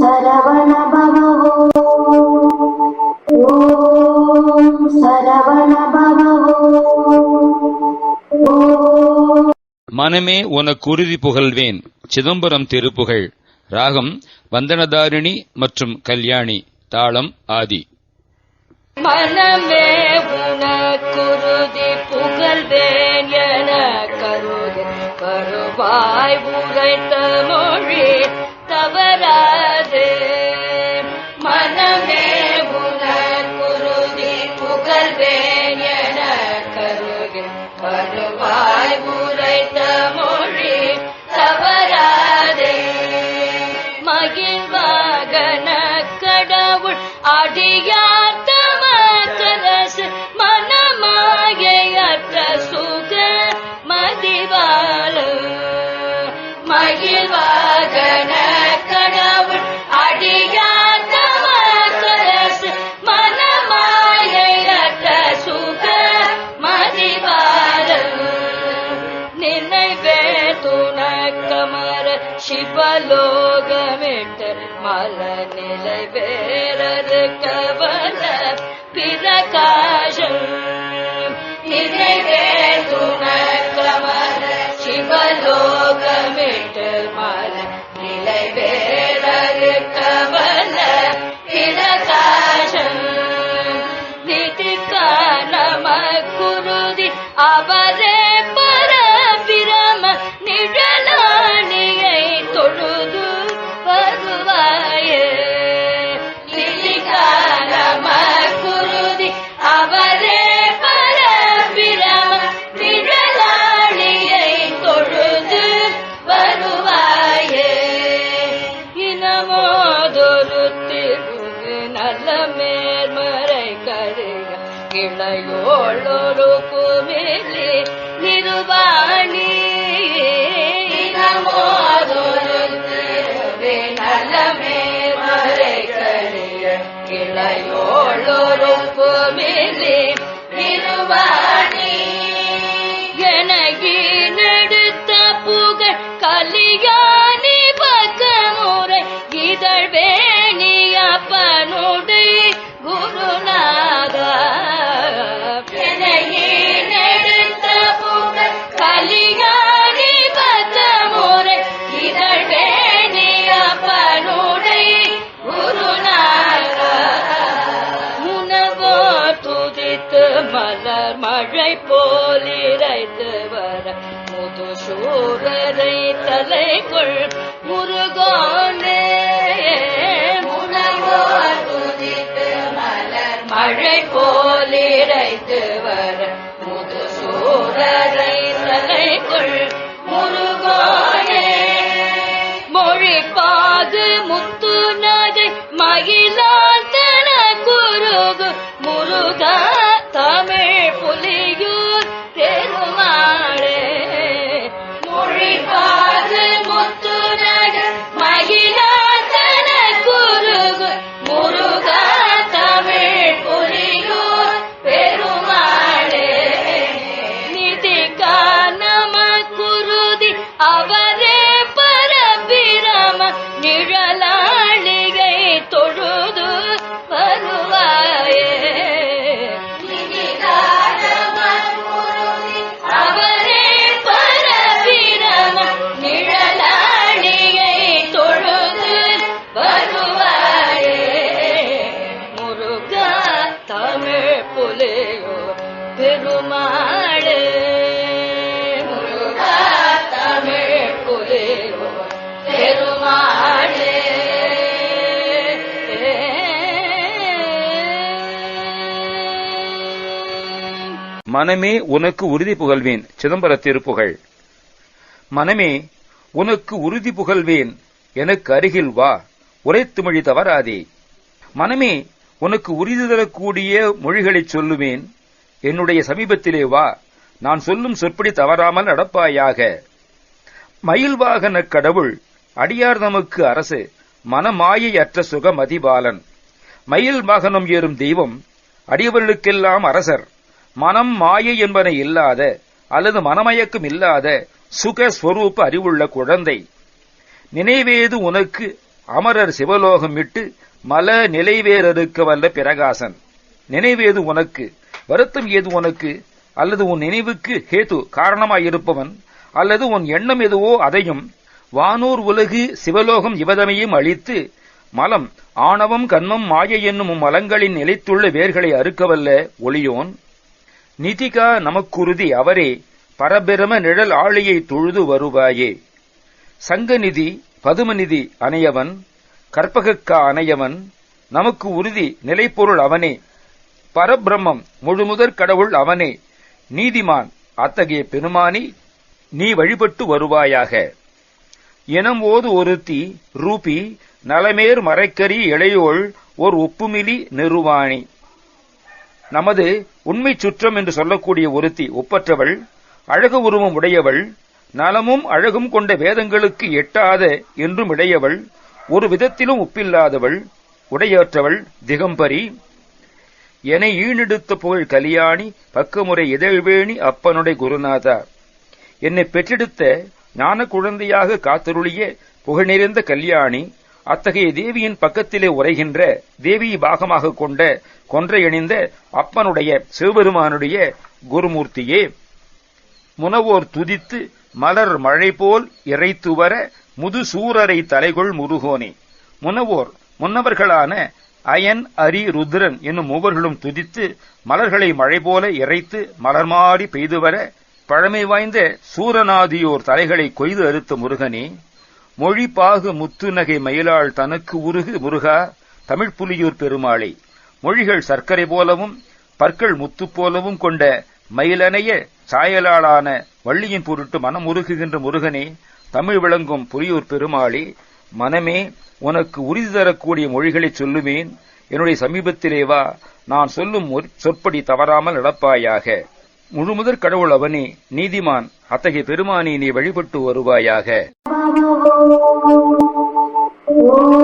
சரவண பவோ ஓம் சரவண பவோ ஓம். மனமே உனக்கு உறுதி புகழ்வேன். சிதம்பரம் திருப்புகழ். ராகம் வந்தனதாரிணி மற்றும் கல்யாணி தாளம் ஆதி. மனமே உனக்குருதி புகழ்வேன் என கருது கருவாய் உரைத்த மொழி தவறாது. மனமே உனக்குருதி புகழ்வேன் என கருது கருவாய் உரைத்த மொழி தவறாதே. மகிழ்வாகன கடவுள் அடியார் लोगमेण्ट पलेर நல்ல மேர்மறை கருக இளையோளொரு குமிழி நிருபாணி. நல்ல மேர்மறை கருக இளையோளொரு குமிழி நிருபாணி. இதழ் வேணியப்பனுடை குருநாத எனகி நெடுத்த புகழ் கலியாணி இதழ் வேணியப்பனுடை குருநாத முனவோ துதித்து மலர் மழை போலிரைத்து வர. முது சூரரை தலைக்குள் நகை குருகு முருகா தமிழ் புலியூர் பெருமாளே. மொழிப்பாது முத்து நகை குருகு முருகா தமிழ் புலியூர் பெருமாளே. நிதி காணம குருதி மனமே உனக்கு உறுதி புகழ்வேன். சிதம்பர திருப்புகழ் மனமே உனக்கு உறுதி புகழ்வேன். எனக்கு அருகில் வா. உரைத்து மொழி தவறாதே. மனமே உனக்கு உறுதி தரக்கூடிய மொழிகளைச் சொல்லுவேன். என்னுடைய சமீபத்திலே வா. நான் சொல்லும் சொற்படி தவறாமல் நடப்பாயாக. மயில்வாகன கடவுள் அடியார் நமக்கு அரசு மனமாயை அற்ற சுகமதிபாலன். மயில் வாகனம் ஏறும் தெய்வம் அடியவர்களுக்கெல்லாம் அரசர். மனம் மாயை என்பன இல்லாத அல்லது மனமயக்கம் இல்லாத சுக ஸ்வரூப அறிவுள்ள குழந்தை. நினைவேது உனக்கு அமரர் சிவலோகம் விட்டு மல நிலைவேறருக்க வல்ல பிரகாசன். நினைவேது உனக்கு வருத்தம் ஏது உனக்கு? அல்லது உன் நினைவுக்கு ஹேது காரணமாயிருப்பவன்? அல்லது உன் எண்ணம் எதுவோ அதையும் வானூர் உலகு சிவலோகம் இவதமையும் அழித்து மலம் ஆணவம் கண்மம் மாயை என்னும் மலங்களின் நிலைத்துள்ள வேர்களை அறுக்கவல்ல ஒளியோன்? நிதிகா நமக்குருதி அவரே பரபிரம நிழல் ஆளியை தொழுது வருவாயே. சங்கநிதி பதுமநிதி அணையவன் கற்பகக்கா அணையவன் நமக்கு உறுதி நிலைப்பொருள் அவனே. பரபிரம்மம் முழுமுதற் கடவுள் அவனே. நீதிமான் அத்தகைய பெருமானி நீ வழிபட்டு வருவாயாக. எனம் ஓது ஒருத்தி ரூபி நலமேர் மறைக்கரி இளையோள் ஓர் ஒப்புமிலி நிறுவாணி நமது உண்மை சுற்றம் என்று சொல்லக்கூடிய ஒருத்தி ஒப்பற்றவள் அழகு உருவம் உடையவள் நலமும் அழகும் கொண்ட வேதங்களுக்கு எட்டாத என்றும் இடையவள் ஒரு விதத்திலும் ஒப்பில்லாதவள் உடையற்றவள் திகம்பரி. என ஈணெடுத்த புகழ் கலியாணி பக்கமுறை இதழ்வேணி அப்பனுடைய குருநாதா. என்னை பெற்றெடுத்த ஞான குழந்தையாக காத்தருளிய புகழ் நிறைந்த கல்யாணி அத்தகைய தேவியின் பக்கத்திலே உரைகின்ற தேவியை பாகமாக கொண்ட கொன்றையணிந்த அப்பனுடைய சிவபெருமானுடைய குருமூர்த்தியே முனவோர் துதித்து மலர் மழை போல் இறைத்து வர முது சூரரை தலைகொள் முருகோனே. முனவோர் முன்னவர்களான அயன் அரி ருத்ரன் என்னும் மூவர்களும் துதித்து மலர்களை மழை போல இறைத்து மலர்மாடி பெய்து வர பழமை வாய்ந்த சூரநாதியோர் தலைகளை கொய்து அறுத்த முருகனே. மொழி பாகு முத்து நகை மயிலாள் தனக்கு உருகு முருகா தமிழ் புலியூர் பெருமாளே. மொழிகள் சர்க்கரை போலவும் பற்கள் முத்து போலவும் கொண்ட மயிலனைய சாயலாளான வள்ளியின் பொருட்டு மனம் உருகுகின்ற முருகனே தமிழ் விளங்கும் புலியூர் பெருமாளே மனமே உனக்கு உறுதி தரக்கூடிய மொழிகளைச் சொல்லுவேன். என்னுடைய சமீபத்திலே வா நான் சொல்லும் சொற்படி தவறாமல் நடப்பாயாக. முழுமுதற் கடவுள் அவனே நீதிமான் அத்தகைய பெருமானே நீ வழிபட்டு வருவாயாக. ஓம்